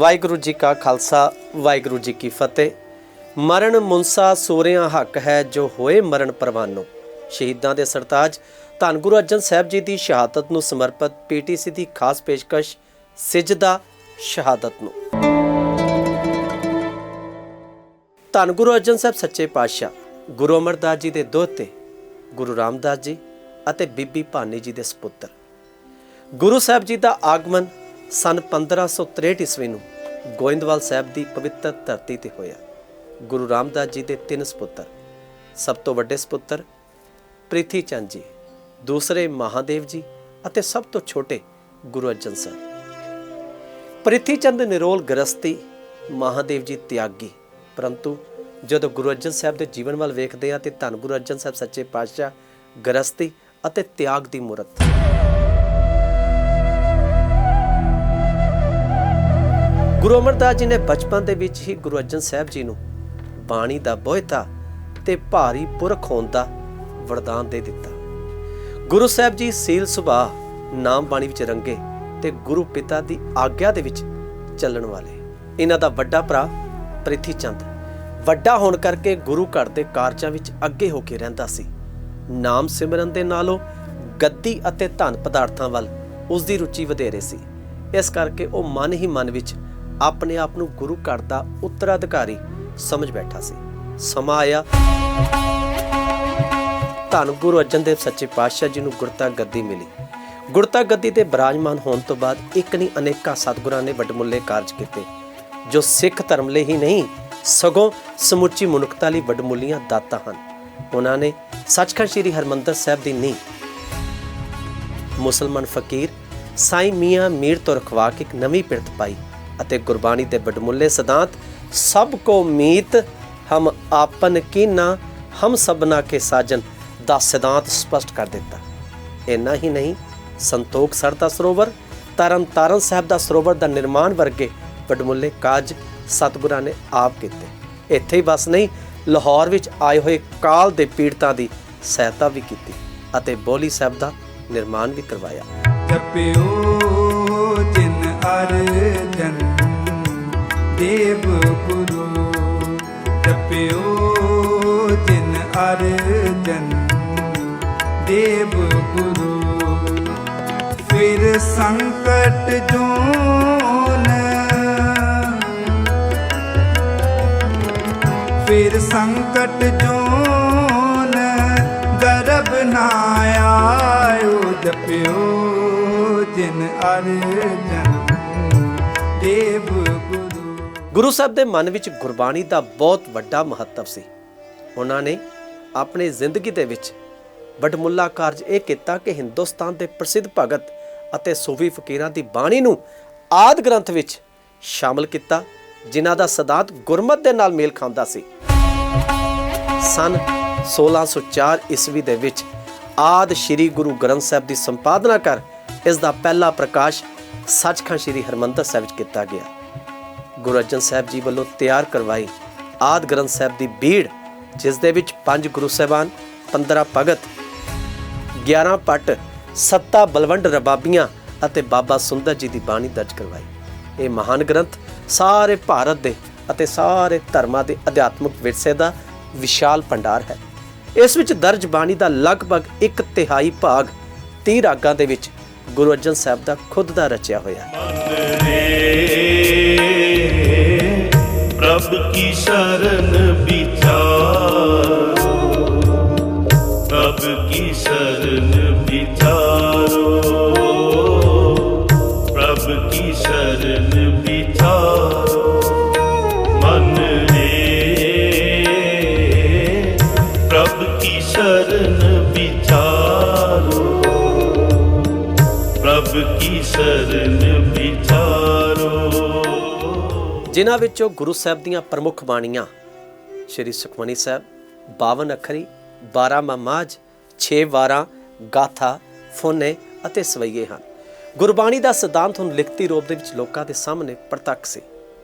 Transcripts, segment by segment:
ਵਾਹਿਗੁਰੂ ਜੀ ਕਾ ਖਾਲਸਾ, ਵਾਹਿਗੁਰੂ ਜੀ ਕੀ ਫਤਿਹ। ਮਰਨ ਮੁਨਸਾ ਸੋਰਿਆਂ ਹੱਕ ਹੈ ਜੋ ਹੋਏ ਮਰਨ ਪਰਵਾਨੋ। ਸ਼ਹੀਦਾਂ ਦੇ ਸਰਤਾਜ, ਧੰਨ ਗੁਰੂ ਅਰਜਨ ਸਾਹਿਬ ਜੀ ਦੀ ਸ਼ਹਾਦਤ ਨੂੰ ਸਮਰਪਿਤ ਪੀਟੀਸੀ ਦੀ ਖਾਸ ਪੇਸ਼ਕਸ਼ ਸਿਜਦਾ ਸ਼ਹਾਦਤ ਨੂੰ। ਧੰਨ ਗੁਰੂ ਅਰਜਨ ਸਾਹਿਬ, ਸੱਚੇ ਪਾਤਸ਼ਾਹ, ਗੁਰੂ ਅਮਰਦਾਸ ਜੀ ਦੇ ਦੋਹਤੇ, ਗੁਰੂ ਰਾਮਦਾਸ ਜੀ ਅਤੇ ਬੀਬੀ ਭਾਨੀ ਜੀ ਦੇ ਸੁਪੁੱਤਰ। ਗੁਰੂ ਸਾਹਿਬ ਜੀ ਦਾ ਆਗਮਨ ਸਨ 1563 ਈਸਵੀ ਨੂੰ ਗੋਇੰਦਵਾਲ ਸਾਹਿਬ ਦੀ ਪਵਿੱਤਰ ਧਰਤੀ ਤੇ ਹੋਇਆ। ਗੁਰੂ ਰਾਮਦਾਸ ਜੀ ਦੇ ਤਿੰਨ ਸੁਪੁੱਤਰ, ਸਭ ਤੋਂ ਵੱਡੇ ਸੁਪੁੱਤਰ ਪ੍ਰਿਥੀ ਚੰਦ ਜੀ, ਦੂਸਰੇ ਮਹਾਦੇਵ ਜੀ ਅਤੇ ਸਭ ਤੋਂ ਛੋਟੇ ਗੁਰੂ ਅਰਜਨ ਸਾਹਿਬ ਪ੍ਰਿਥੀ ਚੰਦ ਨਿਰੋਲ ਗ੍ਰਸਤੀ ਮਹਾਦੇਵ ਜੀ ਤਿਆਗੀ। ਪਰੰਤੂ ਜਦੋਂ ਗੁਰੂ ਅਰਜਨ ਸਾਹਿਬ ਦੇ ਜੀਵਨ ਵੱਲ ਵੇਖਦੇ ਹਾਂ ਤੇ ਧੰਨ ਗੁਰੂ ਅਰਜਨ ਸਾਹਿਬ ਸੱਚੇ ਪਾਤਸ਼ਾਹ ਗ੍ਰਸਤੀ ਅਤੇ ਤਿਆਗ ਦੀ ਮੂਰਤ। ਗੁਰੂ ਅਮਰਦਾਸ ਜੀ ਨੇ ਬਚਪਨ ਦੇ ਵਿੱਚ ਹੀ ਗੁਰੂ ਅਰਜਨ ਸਾਹਿਬ ਜੀ ਨੂੰ ਬਾਣੀ ਦਾ ਬੋਹਿਤਾ ਤੇ ਭਾਰੀ ਪੁਰਖ ਹੋਣ ਦਾ ਵਰਦਾਨ ਦੇ ਦਿੱਤਾ। ਗੁਰੂ ਸਾਹਿਬ ਜੀ ਸੀਲ ਸੁਭਾਅ, ਨਾਮ ਬਾਣੀ ਵਿੱਚ ਰੰਗੇ ਤੇ ਗੁਰੂ ਪਿਤਾ ਦੀ ਆਗਿਆ ਦੇ ਵਿੱਚ ਚੱਲਣ ਵਾਲੇ। ਇਹਨਾਂ ਦਾ ਵੱਡਾ ਭਰਾ ਪ੍ਰਿਥੀ ਚੰਦ। ਵੱਡਾ ਹੋਣ ਕਰਕੇ ਗੁਰੂ ਘਰ ਦੇ ਕਾਰਜਾਂ ਵਿੱਚ ਅੱਗੇ ਹੋ ਕੇ ਰਹਿੰਦਾ ਸੀ। ਨਾਮ ਸਿਮਰਨ ਦੇ ਨਾਲੋਂ ਗੱਦੀ ਅਤੇ ਧਨ ਪਦਾਰਥਾਂ ਵੱਲ ਉਸ ਦੀ ਰੁਚੀ ਵਧੇਰੇ ਸੀ। ਇਸ ਕਰਕੇ ਉਹ ਮਨ ਹੀ ਮਨ ਵਿੱਚ ਆਪਣੇ ਆਪ ਨੂੰ ਗੁਰੂ ਘਰ ਦਾ ਉੱਤਰਾਧਿਕਾਰੀ ਸਮਝ ਬੈਠਾ ਸੀ। ਸਮਾਂ ਆਇਆ। ਧੰਨ ਗੁਰੂ ਅਰਜਨ ਦੇਵ ਸੱਚੇ ਪਾਤਸ਼ਾਹ ਜੀ ਨੂੰ ਗੁਰਤਾ ਗੱਦੀ ਮਿਲੀ। ਗੁਰਤਾ ਗੱਦੀ ਤੇ ਬਰਾਜਮਾਨ ਹੋਣ ਤੋਂ ਬਾਅਦ ਇੱਕ ਨਹੀਂ ਅਨੇਕਾਂ ਸਤਿਗੁਰਾਂ ਨੇ ਵੱਡਮੁੱਲੇ ਕਾਰਜ ਕੀਤੇ, ਜੋ ਸਿੱਖ ਧਰਮ ਲਈ ਹੀ ਨਹੀਂ, ਸਗੋਂ ਸਮੁੱਚੀ ਮਨੁੱਖਤਾ ਲਈ ਵੱਡਮੁੱਲੀਆਂ ਦਾਤਾਂ ਹਨ। ਉਹਨਾਂ ਨੇ ਸੱਚਖੰਡ ਸ੍ਰੀ ਹਰਮੰਦਰ ਸਾਹਿਬ ਦੀ ਨੀਂਹ, ਮੁਸਲਮਾਨ ਫਕੀਰ ਸਾਈ ਮੀਆਂ ਮੀਰ ਤੋਂ ਰਖਵਾ ਕੇ ਇੱਕ ਨਵੀਂ ਪਿਰਤ ਪਾਈ। ਅਤੇ ਗੁਰਬਾਣੀ ਦੇ ਵੱਡਮੁੱਲੇ ਸਿਧਾਂਤ, ਸਭ ਕੋ ਮੀਤ, ਹਮ ਆਪਨ ਕੀਨਾ, ਹਮ ਸਭਨਾ ਕੇ ਸਾਜਨ, ਦਾ ਸਿਧਾਂਤ ਸਪਸ਼ਟ ਕਰ ਦਿੱਤਾ। ਇੰਨਾ ਹੀ ਨਹੀਂ, ਸੰਤੋਖ ਸਰ ਦਾ ਸਰੋਵਰ, ਤਰਨ ਤਾਰਨ ਸਾਹਿਬ ਦਾ ਸਰੋਵਰ ਦਾ ਨਿਰਮਾਣ ਵਰਗੇ ਵੱਡਮੁੱਲੇ ਕਾਜ ਸਤਿਗੁਰਾਂ ਨੇ ਆਪ ਕੀਤੇ। ਇੱਥੇ ਹੀ ਬਸ ਨਹੀਂ, ਲਾਹੌਰ ਵਿੱਚ ਆਏ ਹੋਏ ਕਾਲ ਦੇ ਪੀੜਤਾਂ ਦੀ ਸਹਾਇਤਾ ਵੀ ਕੀਤੀ ਅਤੇ ਬੋਲੀ ਸਾਹਿਬ ਦਾ ਨਿਰਮਾਣ ਵੀ ਕਰਵਾਇਆ। ਜਪਿਓ ਜਿਨ ਅਰਜਨ ਦੇਵ ਗੁਰੂ ਜਪਿਓ ਜਿਨ ਅਰਜਨ। ਦੇਵ ਗੁਰੂ ਫਿਰ ਸੰਕਟ ਜੋਨ। ਫਿਰ ਸੰਕਟ ਜੋਨ ਗਰਬ ਨਾ ਆਇਓ, ਜਪਿਓ ਜਿਨ ਅਰਜਨ। ਗੁਰੂ ਸਾਹਿਬ ਦੇ ਮਨ ਵਿੱਚ ਗੁਰਬਾਣੀ ਦਾ ਬਹੁਤ ਵੱਡਾ ਮਹੱਤਵ ਸੀ। ਉਹਨਾਂ ਨੇ ਆਪਣੀ ਜ਼ਿੰਦਗੀ ਦੇ ਵਿੱਚ ਵਡਮੁੱਲਾ ਕਾਰਜ ਇਹ ਕੀਤਾ ਕਿ ਹਿੰਦੁਸਤਾਨ ਦੇ ਪ੍ਰਸਿੱਧ ਭਗਤ ਅਤੇ ਸੂਫੀ ਫਕੀਰਾਂ ਦੀ ਬਾਣੀ ਨੂੰ ਆਦ ਗ੍ਰੰਥ ਵਿੱਚ ਸ਼ਾਮਲ ਕੀਤਾ, ਜਿਨ੍ਹਾਂ ਦਾ ਸਦਾਤ ਗੁਰਮਤ ਦੇ ਨਾਲ ਮੇਲ ਖਾਂਦਾ ਸੀ। ਸਨ 1604 ਈਸਵੀ ਦੇ ਵਿੱਚ ਆਦ ਸ੍ਰੀ ਗੁਰੂ ਗ੍ਰੰਥ ਸਾਹਿਬ ਦੀ ਸੰਪਾਦਨਾ ਕਰ ਇਸ ਦਾ ਪਹਿਲਾ ਪ੍ਰਕਾਸ਼ ਸੱਚਖੰਡ ਸ੍ਰੀ ਹਰਮੰਦਰ ਸਾਹਿਬ ਵਿੱਚ ਕੀਤਾ ਗਿਆ। ਗੁਰੂ ਅਰਜਨ ਸਾਹਿਬ ਜੀ ਵੱਲੋਂ ਤਿਆਰ ਕਰਵਾਈ ਆਦ ਗ੍ਰੰਥ ਸਾਹਿਬ ਦੀ ਬੀੜ, ਜਿਸ ਦੇ ਵਿੱਚ ਪੰਜ ਗੁਰੂ ਸਾਹਿਬਾਨ 15 ਭਗਤ 11 ਪੱਟ, ਸੱਤਾ ਬਲਵੰਡ ਰਬਾਬੀਆਂ ਅਤੇ ਬਾਬਾ ਸੁੰਦਰ ਜੀ ਦੀ ਬਾਣੀ ਦਰਜ ਕਰਵਾਈ। ਇਹ ਮਹਾਨ ਗ੍ਰੰਥ ਸਾਰੇ ਭਾਰਤ ਦੇ ਅਤੇ ਸਾਰੇ ਧਰਮਾਂ ਦੇ ਅਧਿਆਤਮਿਕ ਵਿਰਸੇ ਦਾ ਵਿਸ਼ਾਲ ਭੰਡਾਰ ਹੈ। ਇਸ ਵਿੱਚ ਦਰਜ ਬਾਣੀ ਦਾ ਲਗਭਗ ਇੱਕ ਤਿਹਾਈ ਭਾਗ 30 ਰਾਗਾਂ ਦੇ ਵਿੱਚ ਗੁਰੂ ਅਰਜਨ ਸਾਹਿਬ ਦਾ ਖੁਦ ਦਾ ਰਚਿਆ ਹੋਇਆ ਹੈ। प्रभ की शरण बिचारो ਜਿਨ੍ਹਾਂ ਵਿੱਚੋਂ ਗੁਰੂ ਸਾਹਿਬ ਦੀਆਂ ਪ੍ਰਮੁੱਖ ਬਾਣੀਆਂ ਸ਼੍ਰੀ ਸੁਖਮਨੀ ਸਾਹਿਬ 52 ਅੱਖਰੀ 12 ਮਮਾਜ 6 ਵਾਰਾਂ, ਗਾਥਾ, ਫੋਨੇ ਅਤੇ ਸਵਈਏ ਹਨ। ਗੁਰਬਾਣੀ ਦਾ ਸਿਧਾਂਤ ਹੁਣ ਲਿਖਤੀ ਰੂਪ ਦੇ ਵਿੱਚ ਲੋਕਾਂ ਦੇ ਸਾਹਮਣੇ ਪ੍ਰਤੱਖ ਸੀ।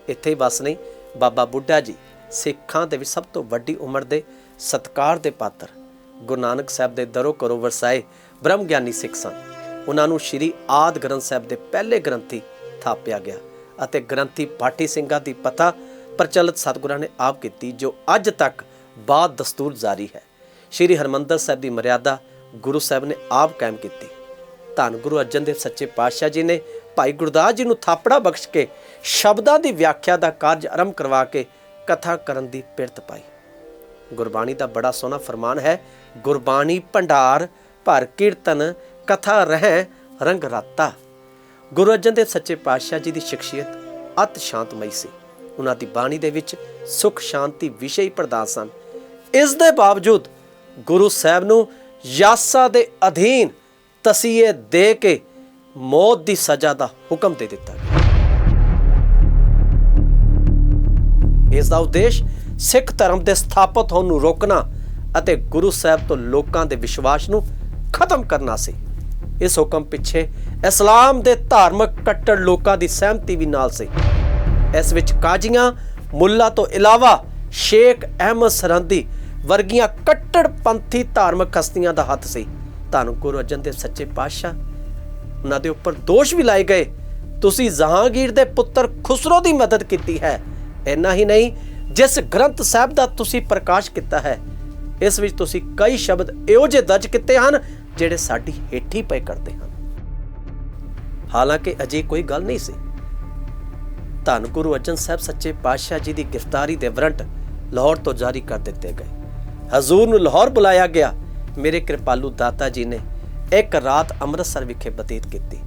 ਇੱਥੇ ਹੀ ਬਸ ਨਹੀਂ, ਬਾਬਾ ਬੁੱਢਾ ਜੀ, ਸਿੱਖਾਂ ਦੇ ਵਿੱਚ ਸਭ ਤੋਂ ਵੱਡੀ ਉਮਰ ਦੇ ਸਤਕਾਰ ਦੇ ਪਾਤਰ। ਗੁਰੂ ਨਾਨਕ ਸਾਹਿਬ ਦੇ ਦਰੋ ਕਰੋ ਵਰਸਾਏ ਬ੍ਰਹਮ ਗਿਆਨੀ ਸਿੱਖ ਸਨ। ਉਹਨਾਂ ਨੂੰ ਸ਼੍ਰੀ ਆਦ ਗ੍ਰੰਥ ਸਾਹਿਬ ਦੇ ਪਹਿਲੇ ਗ੍ਰੰਥੀ ਥਾਪਿਆ ਗਿਆ। ਅਤੇ ਗ੍ਰੰਥੀ ਪਾਠੀ ਸਿੰਘਾਂ ਦੀ ਪਤਾ ਪ੍ਰਚਲਿਤ ਸਤਿਗੁਰਾਂ ਨੇ ਆਪ ਕੀਤੀ, ਜੋ ਅੱਜ ਤੱਕ ਬਾਦ ਦਸਤੂਰ ਜਾਰੀ ਹੈ। ਸ੍ਰੀ ਹਰਮੰਦਰ ਸਾਹਿਬ ਦੀ ਮਰਿਆਦਾ ਗੁਰੂ ਸਾਹਿਬ ਨੇ ਆਪ ਕਾਇਮ ਕੀਤੀ। ਧੰਨ ਗੁਰੂ ਅਰਜਨ ਦੇਵ ਸੱਚੇ ਪਾਤਸ਼ਾਹ ਜੀ ਨੇ ਭਾਈ ਗੁਰਦਾਸ ਜੀ ਨੂੰ ਥਾਪੜਾ ਬਖਸ਼ ਕੇ ਸ਼ਬਦਾਂ ਦੀ ਵਿਆਖਿਆ ਦਾ ਕਾਰਜ ਆਰੰਭ ਕਰਵਾ ਕੇ ਕਥਾ ਕਰਨ ਦੀ ਪਿਰਤ ਪਾਈ। ਗੁਰਬਾਣੀ ਦਾ ਬੜਾ ਸੋਹਣਾ ਫਰਮਾਨ ਹੈ, ਗੁਰਬਾਣੀ ਭੰਡਾਰ, ਭਰ ਕੀਰਤਨ, ਕਥਾ ਰਹਿ, ਰੰਗ ਰਾਤਾ। ਗੁਰੂ ਅਰਜਨ ਦੇਵ ਸੱਚੇ ਪਾਤਸ਼ਾਹ ਜੀ ਦੀ ਸ਼ਖਸੀਅਤ ਅਤ ਸ਼ਾਂਤਮਈ ਸੀ। ਉਹਨਾਂ ਦੀ ਬਾਣੀ ਦੇ ਵਿੱਚ ਸੁਖ, ਸ਼ਾਂਤੀ ਵਿਸ਼ੇ ਹੀ ਪ੍ਰਦਾਨ ਸਨ। ਇਸ ਦੇ ਬਾਵਜੂਦ ਗੁਰੂ ਸਾਹਿਬ ਨੂੰ ਯਾਸਾ ਦੇ ਅਧੀਨ ਤਸੀਹੇ ਦੇ ਕੇ ਮੌਤ ਦੀ ਸਜ਼ਾ ਦਾ ਹੁਕਮ ਦੇ ਦਿੱਤਾ ਇਸ ਦਾ ਉਦੇਸ਼ ਸਿੱਖ ਧਰਮ ਦੇ ਸਥਾਪਤ ਹੋਣ ਨੂੰ ਰੋਕਣਾ ਅਤੇ ਗੁਰੂ ਸਾਹਿਬ ਤੋਂ ਲੋਕਾਂ ਦੇ ਵਿਸ਼ਵਾਸ ਨੂੰ ਖਤਮ ਕਰਨਾ ਸੀ। ਇਸ ਹੁਕਮ ਪਿੱਛੇ ਇਸਲਾਮ ਦੇ ਧਾਰਮਿਕ ਕੱਟੜ ਲੋਕਾਂ ਦੀ ਸਹਿਮਤੀ ਵੀ ਨਾਲ ਸੀ। ਇਸ ਵਿੱਚ ਕਾਜ਼ੀਆਂ, ਮੁੱਲਾ ਤੋਂ ਇਲਾਵਾ ਸ਼ੇਖ ਅਹਿਮਦ ਸਰਹੰਦੀ ਵਰਗੀਆਂ ਕੱਟੜਪੰਥੀ ਧਾਰਮਿਕ ਹਸਤੀਆਂ ਦਾ ਹੱਥ ਸੀ। ਧੰਨ ਗੁਰੂ ਅਰਜਨ ਦੇਵ ਸੱਚੇ ਪਾਤਸ਼ਾਹ, ਉਹਨਾਂ ਦੇ ਉੱਪਰ ਦੋਸ਼ ਵੀ ਲਾਏ ਗਏ। ਤੁਸੀਂ ਜਹਾਂਗੀਰ ਦੇ ਪੁੱਤਰ ਖੁਸਰੋ ਦੀ ਮਦਦ ਕੀਤੀ ਹੈ। ਇੰਨਾ ਹੀ ਨਹੀਂ, ਜਿਸ ਗ੍ਰੰਥ ਸਾਹਿਬ ਦਾ ਤੁਸੀਂ ਪ੍ਰਕਾਸ਼ ਕੀਤਾ ਹੈ, ਇਸ ਵਿੱਚ ਤੁਸੀਂ ਕਈ ਸ਼ਬਦ ਇਹੋ ਜਿਹੇ ਦਰਜ ਕੀਤੇ ਹਨ, ਜਿਹੜੇ ਸਾਡੀ ਹੇਠੀ ਪਏ ਕਰਦੇ ਹਨ। ਹਾਲਾਂਕਿ ਅਜੇ ਕੋਈ ਗੱਲ ਨਹੀਂ ਸੀ। ਧੰਨ ਗੁਰੂ ਅਰਜਨ ਸਾਹਿਬ ਸੱਚੇ ਪਾਤਸ਼ਾਹ ਜੀ ਦੀ ਗ੍ਰਿਫਤਾਰੀ ਦੇ ਵਾਰੰਟ ਲਾਹੌਰ ਤੋਂ ਜਾਰੀ ਕਰ ਦਿੱਤੇ ਗਏ। ਹਜ਼ੂਰ ਨੂੰ ਲਾਹੌਰ ਬੁਲਾਇਆ ਗਿਆ। ਮੇਰੇ ਕਿਰਪਾਲੂ ਦਾਤਾ ਜੀ ਨੇ ਇੱਕ ਰਾਤ ਅੰਮ੍ਰਿਤਸਰ ਵਿਖੇ ਬਤੀਤ ਕੀਤੀ।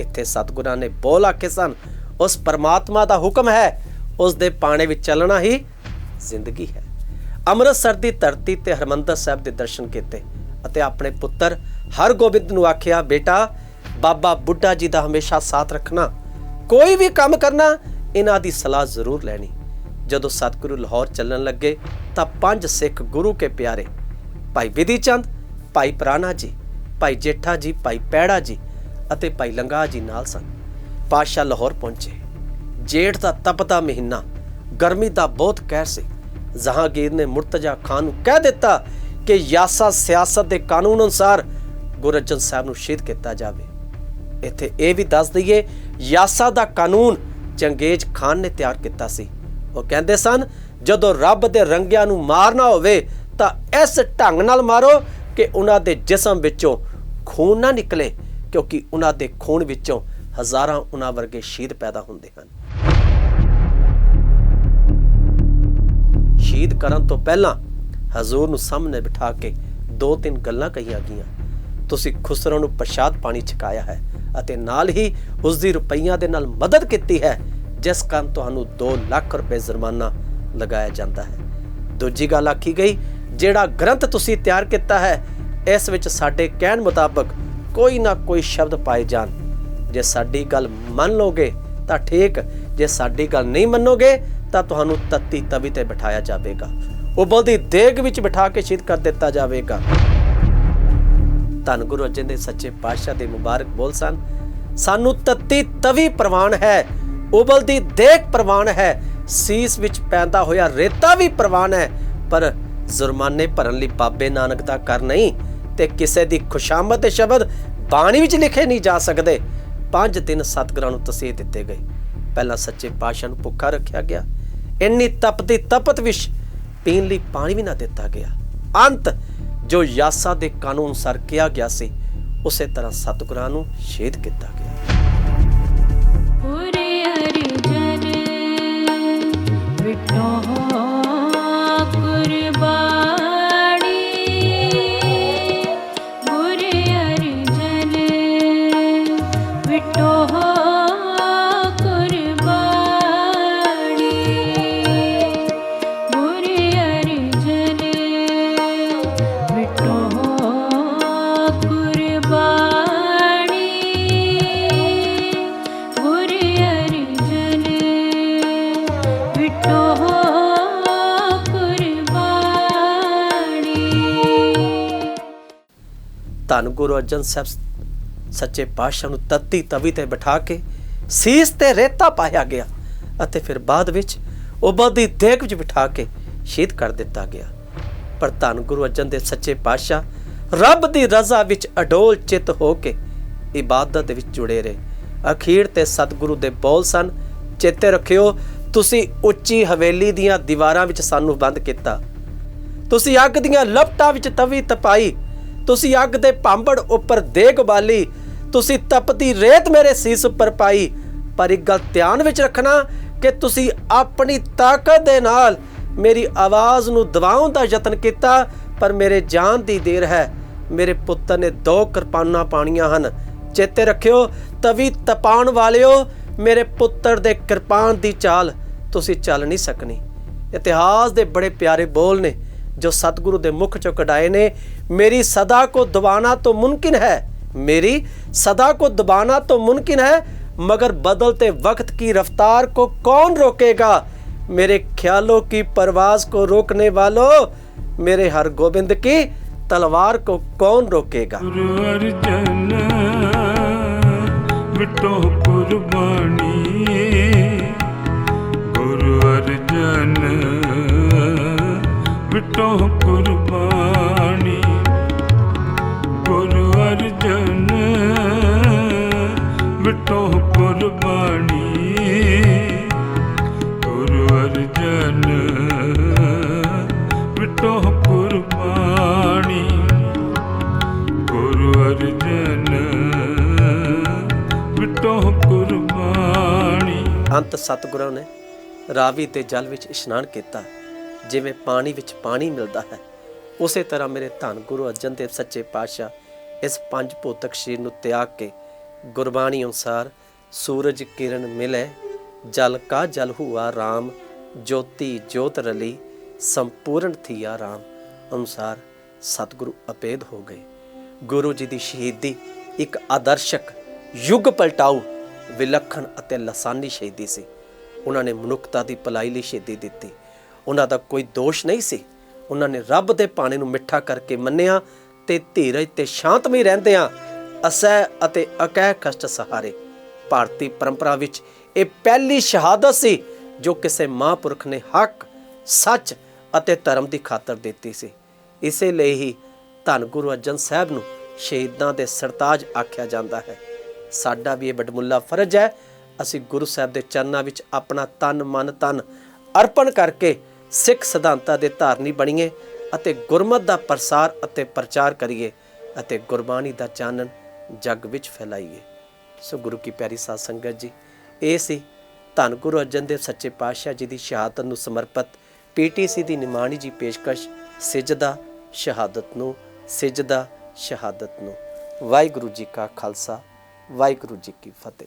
ਇੱਥੇ ਸਤਿਗੁਰਾਂ ਨੇ ਬੋਲ ਆਖੇ ਸਨ, ਉਸ ਪਰਮਾਤਮਾ ਦਾ ਹੁਕਮ ਹੈ, ਉਸ ਦੇ ਪਾਣੇ ਵਿੱਚ ਚੱਲਣਾ ਹੀ ਜ਼ਿੰਦਗੀ ਹੈ। ਅੰਮ੍ਰਿਤਸਰ ਦੀ ਧਰਤੀ ਤੇ ਹਰਮੰਦਰ ਸਾਹਿਬ ਦੇ ਦਰਸ਼ਨ ਕੀਤੇ ਅਤੇ ਆਪਣੇ ਪੁੱਤਰ ਹਰਗੋਬਿੰਦ ਨੂੰ ਆਖਿਆ, ਬੇਟਾ ਬਾਬਾ ਬੁੱਢਾ ਜੀ ਦਾ ਹਮੇਸ਼ਾ ਸਾਥ ਰੱਖਣਾ, ਕੋਈ ਵੀ ਕੰਮ ਕਰਨਾ, ਇਹਨਾਂ ਦੀ ਸਲਾਹ ਜ਼ਰੂਰ ਲੈਣੀ। ਜਦੋਂ ਸਤਿਗੁਰੂ ਲਾਹੌਰ ਚੱਲਣ ਲੱਗੇ, ਤਾਂ ਪੰਜ ਸਿੱਖ ਗੁਰੂ ਕੇ ਪਿਆਰੇ, ਭਾਈ ਵਿਧੀ ਚੰਦ, ਭਾਈ ਪ੍ਰਾਨਾ ਜੀ, ਭਾਈ ਜੇਠਾ ਜੀ, ਭਾਈ ਪੈੜਾ ਜੀ ਅਤੇ ਭਾਈ ਲੰਗਾ ਜੀ ਨਾਲ ਸਨ। ਪਾਤਸ਼ਾਹ ਲਾਹੌਰ ਪਹੁੰਚੇ। ਜੇਠ ਦਾ ਤਪਦਾ ਮਹੀਨਾ, ਗਰਮੀ ਦਾ ਬਹੁਤ ਕਹਿਰ ਸੀ। ਜਹਾਂਗੀਰ ਨੇ ਮੁਰਤਜ਼ਾ ਖਾਨ ਨੂੰ ਕਹਿ ਦਿੱਤਾ ਕਿ ਯਾਸਾ ਸਿਆਸਤ ਦੇ ਕਾਨੂੰਨ ਅਨੁਸਾਰ ਗੁਰੂ ਅਰਜਨ ਸਾਹਿਬ ਨੂੰ ਸ਼ਹੀਦ ਕੀਤਾ ਜਾਵੇ। ਇੱਥੇ ਇਹ ਵੀ ਦੱਸ ਦਈਏ, ਯਾਸਾ ਦਾ ਕਾਨੂੰਨ ਚੰਗੇਜ਼ ਖਾਨ ਨੇ ਤਿਆਰ ਕੀਤਾ ਸੀ। ਉਹ ਕਹਿੰਦੇ ਸਨ, ਜਦੋਂ ਰੱਬ ਦੇ ਰੰਗਿਆਂ ਨੂੰ ਮਾਰਨਾ ਹੋਵੇ, ਤਾਂ ਇਸ ਢੰਗ ਨਾਲ ਮਾਰੋ ਕਿ ਉਹਨਾਂ ਦੇ ਜਿਸਮ ਵਿੱਚੋਂ ਖੂਨ ਨਾ ਨਿਕਲੇ, ਕਿਉਂਕਿ ਉਹਨਾਂ ਦੇ ਖੂਨ ਵਿੱਚੋਂ ਹਜ਼ਾਰਾਂ ਉਹਨਾਂ ਵਰਗੇ ਸ਼ਹੀਦ ਪੈਦਾ ਹੁੰਦੇ ਹਨ। ਸ਼ਹੀਦ ਕਰਨ ਤੋਂ ਪਹਿਲਾਂ ਹਜ਼ੂਰ ਨੂੰ ਸਾਹਮਣੇ ਬਿਠਾ ਕੇ ਦੋ ਤਿੰਨ ਗੱਲਾਂ ਕਹੀਆਂ ਗਈਆਂ। ਤੁਸੀਂ ਖੁਸਰੋ ਨੂੰ ਪ੍ਰਸ਼ਾਦ ਪਾਣੀ ਛਕਾਇਆ ਹੈ। ਅਤੇ ਨਾਲ ਹੀ ਉਸ ਦੀ ਰੁਪਈਆਂ ਦੇ ਨਾਲ ਮਦਦ ਕੀਤੀ ਹੈ, ਜਿਸ ਕਾਰਨ ਤੁਹਾਨੂੰ 2 ਲੱਖ ਰੁਪਏ ਜੁਰਮਾਨਾ ਲਗਾਇਆ ਜਾਂਦਾ ਹੈ। ਦੂਜੀ ਗੱਲ ਆਖੀ ਗਈ, ਜਿਹੜਾ ਗ੍ਰੰਥ ਤੁਸੀਂ ਤਿਆਰ ਕੀਤਾ ਹੈ, ਇਸ ਵਿੱਚ ਸਾਡੇ ਕਹਿਣ ਮੁਤਾਬਕ ਕੋਈ ਨਾ ਕੋਈ ਸ਼ਬਦ ਪਾਏ ਜਾਣ। ਜੇ ਸਾਡੀ ਗੱਲ ਮੰਨ ਲੋਗੇ ਤਾਂ ਠੀਕ। ਜੇ ਸਾਡੀ ਗੱਲ ਨਹੀਂ ਮੰਨੋਗੇ, ਤਾਂ ਤੁਹਾਨੂੰ ਤੱਤੀ ਤਵੀ ਤੇ ਬਿਠਾਇਆ ਜਾਵੇਗਾ। ਉਬਲਦੀ ਦੇਗ ਵਿੱਚ ਬਿਠਾ ਕੇ ਸ਼ਹੀਦ ਕਰ ਦਿੱਤਾ ਜਾਵੇਗਾ। ਧੰਨ ਗੁਰੂ ਅਰਜਨ ਦੇ ਸੱਚੇ ਪਾਤਸ਼ਾਹ ਦੇ ਮੁਬਾਰਕ ਬੋਲ ਸਨ। ਸਾਨੂੰ ਤੱਤੀ ਤਵੀ ਪ੍ਰਵਾਨ ਹੈ ਉਬਲਦੀ ਦੇਗ ਪ੍ਰਵਾਨ ਹੈ, ਸੀਸ ਵਿੱਚ ਪੈਂਦਾ ਹੋਇਆ ਰੇਤਾ ਵੀ ਪ੍ਰਵਾਨ ਹੈ। ਪਰ ਜੁਰਮਾਨੇ ਭਰਨ ਲਈ ਬਾਬੇ ਨਾਨਕ ਦਾ ਕਰ ਨਹੀਂ ਤੇ ਕਿਸੇ ਦੀ ਖੁਸ਼ਾਮਦ ਦੇ ਸ਼ਬਦ ਬਾਣੀ ਵਿੱਚ ਲਿਖੇ ਨਹੀਂ ਜਾ ਸਕਦੇ। ਪੰਜ ਦਿਨ ਸਤਿਗੁਰਾਂ ਨੂੰ ਤਸੀਹ ਦਿੱਤੇ ਗਏ। ਪਹਿਲਾਂ ਸੱਚੇ ਪਾਤਸ਼ਾਹ ਨੂੰ ਭੁੱਖਾ ਰੱਖਿਆ ਗਿਆ। ਇੰਨੀ ਤਪਦੀ ਤਪਤ ਵਿਸ਼ ਪੀਣ ਲਈ ਪਾਣੀ ਵੀ ਨਾ ਦਿੱਤਾ ਗਿਆ। ਅੰਤ ਜੋ ਯਾਸਾ ਦੇ ਕਾਨੂੰਨ ਅਨੁਸਾਰ ਕਿਹਾ ਗਿਆ ਸੀ, ਉਸੇ ਤਰ੍ਹਾਂ ਸਤਿਗੁਰਾਂ ਨੂੰ ਸ਼ਹੀਦ ਕੀਤਾ ਗਿਆ। ਧੰਨ ਗੁਰੂ ਅਰਜਨ ਸਾਹਿਬ ਸੱਚੇ ਪਾਤਸ਼ਾਹ ਨੂੰ ਤੱਤੀ ਤਵੀ ਤੇ ਬਿਠਾ ਕੇ ਸੀਸ ਤੇ ਰੇਤਾ ਪਾਇਆ ਗਿਆ ਅਤੇ ਫਿਰ ਬਾਅਦ ਵਿੱਚ ਉਬਲਦੀ ਦੇਖ ਵਿੱਚ ਬਿਠਾ ਕੇ ਸ਼ਹੀਦ ਕਰ ਦਿੱਤਾ ਗਿਆ। ਪਰ ਧੰਨ ਗੁਰੂ ਅਰਜਨ ਦੇ ਸੱਚੇ ਪਾਤਸ਼ਾਹ ਰੱਬ ਦੀ ਰਜ਼ਾ ਵਿੱਚ ਅਡੋਲ ਚਿੱਤ ਹੋ ਕੇ ਇਬਾਦਤ ਵਿੱਚ ਜੁੜੇ ਰਹੇ। ਅਖੀਰ ਤੇ ਸਤਿਗੁਰੂ ਦੇ ਬੋਲ ਸਨ, ਚੇਤੇ ਰੱਖਿਓ, ਤੁਸੀਂ ਉੱਚੀ ਹਵੇਲੀ ਦੀਆਂ ਦੀਵਾਰਾਂ ਵਿੱਚ ਸਾਨੂੰ ਬੰਦ ਕੀਤਾ। ਤੁਸੀਂ ਅੱਗ ਦੀਆਂ ਲਪਟਾਂ ਵਿੱਚ ਤਵੀ ਤਪਾਈ ਤੁਸੀਂ ਅੱਗ ਦੇ ਭਾਂਬੜ ਉੱਪਰ ਦੇਗ ਬਾਲੀ, ਤੁਸੀਂ ਤਪਤੀ ਰੇਤ ਮੇਰੇ ਸੀਸ ਉੱਪਰ ਪਾਈ। ਪਰ ਇੱਕ ਗੱਲ ਧਿਆਨ ਵਿੱਚ ਰੱਖਣਾ ਕਿ ਤੁਸੀਂ ਆਪਣੀ ਤਾਕਤ ਦੇ ਨਾਲ ਮੇਰੀ ਆਵਾਜ਼ ਨੂੰ ਦਬਾਉਣ ਦਾ ਯਤਨ ਕੀਤਾ, ਪਰ ਮੇਰੇ ਜਾਨ ਦੀ ਦੇਰ ਹੈ। ਮੇਰੇ ਪੁੱਤਰ ਨੇ ਦੋ ਕਿਰਪਾਨਾਂ ਪਾਣੀਆਂ ਹਨ। ਚੇਤੇ ਰੱਖਿਓ, ਤਵੀ ਤਪਾਉਣ ਵਾਲਿਓ, ਮੇਰੇ ਪੁੱਤਰ ਦੇ ਕਿਰਪਾਨ ਦੀ ਚਾਲ ਤੁਸੀਂ ਚੱਲ ਨਹੀਂ ਸਕਣੀ। ਇਤਿਹਾਸ ਦੇ ਬੜੇ ਪਿਆਰੇ ਬੋਲ ਨੇ ਜੋ ਸਤਿਗੁਰੂ ਦੇ ਮੁਖ ਚੋਂ ਕਢਾਏ ਨੇ। मेरी सदा को दबाना तो मुमकिन है। मेरी सदा को दबाना तो मुमकिन है, मगर बदलते वक्त की रफ्तार को कौन रोकेगा? मेरे ख्यालों की परवाज को रोकने वालों, मेरे हर गोविंद की तलवार को कौन रोकेगा? मिटो कुर्बानी। ਕੁਰਬਾਨੀ ਗੁਰੂ ਅਰਜਨ ਵਿਟੋ ਕੁਰਬਾਨੀ। ਗੁਰੂ ਅਰਜਨ ਵਿਟੋ ਕੁਰਬਾਨੀ। ਅੰਤ ਸਤਿਗੁਰਾਂ ਨੇ ਰਾਵੀ ਤੇ ਜਲ ਵਿੱਚ ਇਸ਼ਨਾਨ ਕੀਤਾ, ਜਿਵੇਂ ਪਾਣੀ ਵਿੱਚ ਪਾਣੀ ਮਿਲਦਾ ਹੈ। ਉਸੇ ਤਰ੍ਹਾਂ ਮੇਰੇ ਧੰਨ ਗੁਰੂ ਅਰਜਨ ਦੇਵ ਸੱਚੇ ਪਾਤਸ਼ਾਹ ਇਸ ਪੰਜ ਭੌਤਿਕ ਸਰੀਰ ਨੂੰ ਤਿਆਗ ਕੇ ਗੁਰਬਾਣੀ ਅਨੁਸਾਰ ਸੂਰਜ ਕਿਰਨ ਮਿਲੇ, ਜਲ ਕਾ ਜਲ ਹੁਆ RAM ਜੋਤੀ ਜੋਤ ਰਲੀ, ਸੰਪੂਰਨ ਥੀਆ RAM ਅਨੁਸਾਰ ਸਤਿਗੁਰੂ ਅਪੇਦ ਹੋ ਗਏ। ਗੁਰੂ ਜੀ ਦੀ ਸ਼ਹੀਦੀ ਇੱਕ ਆਦਰਸ਼ਕ ਯੁੱਗ ਪਲਟਾਊ, ਵਿਲੱਖਣ ਅਤੇ ਲਸਾਨੀ ਸ਼ਹੀਦੀ ਸੀ। ਉਹਨਾਂ ਨੇ ਮਨੁੱਖਤਾ ਦੀ ਭਲਾਈ ਲਈ ਸ਼ਹੀਦੀ ਦਿੱਤੀ। ਉਹਨਾਂ ਦਾ ਕੋਈ ਦੋਸ਼ ਨਹੀਂ ਸੀ। ਉਹਨਾਂ ਨੇ ਰੱਬ ਦੇ ਪਾਣੇ ਨੂੰ ਮਿੱਠਾ ਕਰਕੇ ਮੰਨਿਆ ਤੇ ਧੀਰਜ ਤੇ ਸ਼ਾਂਤਮਈ ਰਹਿੰਦਿਆਂ ਅਸਹਿ ਅਤੇ ਅਕਹਿ ਕਸ਼ਟ ਸਹਾਰੇ ਭਾਰਤੀ ਪਰੰਪਰਾ ਵਿੱਚ ਇਹ ਪਹਿਲੀ ਸ਼ਹਾਦਤ ਸੀ ਜੋ ਕਿਸੇ ਮਹਾਂਪੁਰਖ ਨੇ ਹੱਕ, ਸੱਚ ਅਤੇ ਧਰਮ ਦੀ ਖਾਤਰ ਦਿੱਤੀ ਸੀ। ਇਸੇ ਲਈ ਹੀ ਧੰਨ ਗੁਰੂ ਅਰਜਨ ਸਾਹਿਬ ਨੂੰ ਸ਼ਹੀਦਾਂ ਦੇ ਸਰਤਾਜ ਆਖਿਆ ਜਾਂਦਾ ਹੈ। ਸਾਡਾ ਵੀ ਇਹ ਬੜਮੁੱਲਾ ਫਰਜ਼ ਹੈ, ਅਸੀਂ ਗੁਰੂ ਸਾਹਿਬ ਦੇ ਚਰਨਾਂ ਵਿੱਚ ਆਪਣਾ ਤਨ, ਮਨ ਤਨ ਅਰਪਣ ਕਰਕੇ ਸਿੱਖ ਸਿਧਾਂਤਾਂ ਦੇ ਧਾਰਨੀ ਬਣੀਏ ਅਤੇ ਗੁਰਮਤ ਦਾ ਪ੍ਰਸਾਰ ਅਤੇ ਪ੍ਰਚਾਰ ਕਰੀਏ ਅਤੇ ਗੁਰਬਾਣੀ ਦਾ ਚਾਨਣ ਜਗ ਵਿੱਚ ਫੈਲਾਈਏ। ਸੋ ਗੁਰੂ ਕੀ ਪਿਆਰੀ ਸਾਧ ਸੰਗਤ ਜੀ, ਇਹ ਸੀ ਧੰਨ ਗੁਰੂ ਅਰਜਨ ਦੇਵ ਸੱਚੇ ਪਾਤਸ਼ਾਹ ਜੀ ਦੀ ਸ਼ਹਾਦਤ ਨੂੰ ਸਮਰਪਿਤ ਪੀਟੀਸੀ ਦੀ ਨਿਮਾਣੀ ਜੀ ਪੇਸ਼ਕਸ਼ ਸਿਜਦਾ ਸ਼ਹਾਦਤ ਨੂੰ ਸਿਜਦਾ ਸ਼ਹਾਦਤ ਨੂੰ। ਵਾਹਿਗੁਰੂ ਜੀ ਕਾ ਖਾਲਸਾ, ਵਾਹਿਗੁਰੂ ਜੀ ਕੀ ਫਤਿਹ।